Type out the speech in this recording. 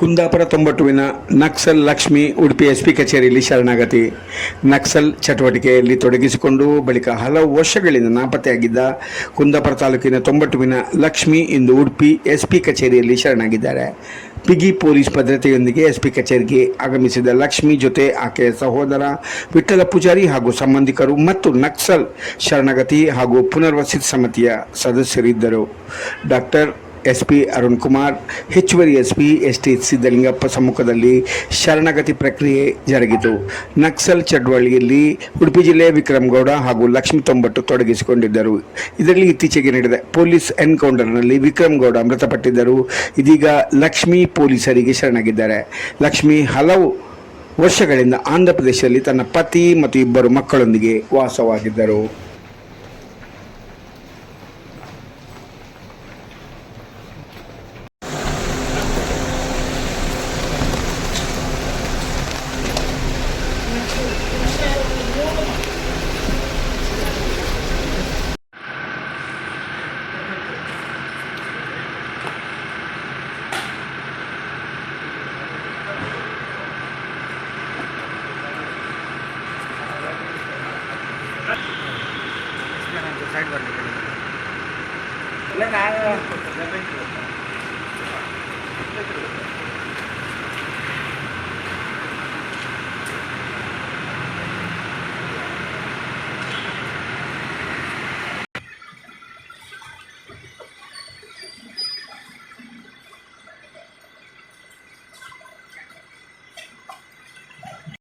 ಕುಂದಾಪುರ ತೊಂಬಟ್ಟುವಿನ Naxal Lakshmi Udupi S P ಕಚೇರಿಯಲ್ಲಿ ಶರಣಾಗತಿ. ನಕ್ಸಲ್ ಚಟುವಟಿಕೆಯಲ್ಲಿ ತೊಡಗಿಸಿಕೊಂಡು ಬಳಿಕ ಹಲವು ವರ್ಷಗಳಿಂದ ನಾಪತ್ತೆಯಾಗಿದ್ದ ಕುಂದಾಪುರ ತಾಲೂಕಿನ ತೊಂಬಟ್ಟುವಿನ ಲಕ್ಷ್ಮಿ ಇಂದು ಉಡುಪಿ ಎಸ್ ಪಿ ಕಚೇರಿಯಲ್ಲಿ ಶರಣಾಗಿದ್ದಾರೆ. ಬಿಗಿ ಪೊಲೀಸ್ ಭದ್ರತೆಯೊಂದಿಗೆ ಎಸ್ ಪಿ ಕಚೇರಿಗೆ ಆಗಮಿಸಿದ ಲಕ್ಷ್ಮಿ ಜೊತೆ ಆಕೆಯ ಸಹೋದರ ವಿಠಲ ಪೂಜಾರಿ ಹಾಗೂ ಸಂಬಂಧಿಕರು ಮತ್ತು ನಕ್ಸಲ್ ಶರಣಗತಿ ಹಾಗೂ ಪುನರ್ವಸಿತ ಸಮಿತಿಯ ಸದಸ್ಯರಿದ್ದರು doctor S P Arun Kumar, ಹೆಚ್ಚುವರಿ S P S T Siddalingappa ಸಮ್ಮುಖದಲ್ಲಿ ಶರಣಗತಿ ಪ್ರಕ್ರಿಯೆ ಜರುಗಿತು. ನಕ್ಸಲ್ ಚಳವಳಿಯಲ್ಲಿ ಉಡುಪಿ ಜಿಲ್ಲೆಯ ವಿಕ್ರಮಗೌಡ ಹಾಗೂ ಲಕ್ಷ್ಮೀ ತೊಂಬಟ್ಟು ತೊಡಗಿಸಿಕೊಂಡಿದ್ದರು. ಇದರಲ್ಲಿ ಇತ್ತೀಚೆಗೆ ನಡೆದ ಪೊಲೀಸ್ ಎನ್ಕೌಂಟರ್ನಲ್ಲಿ ವಿಕ್ರಮಗೌಡ ಮೃತಪಟ್ಟಿದ್ದರು. ಇದೀಗ ಲಕ್ಷ್ಮಿ ಪೊಲೀಸರಿಗೆ ಶರಣಾಗಿದ್ದಾರೆ. ಲಕ್ಷ್ಮಿ ಹಲವು ವರ್ಷಗಳಿಂದ ಆಂಧ್ರಪ್ರದೇಶದಲ್ಲಿ ತನ್ನ ಪತಿ ಮತ್ತು ಇಬ್ಬರು ಮಕ್ಕಳೊಂದಿಗೆ ವಾಸವಾಗಿದ್ದರು. साइड गर्नु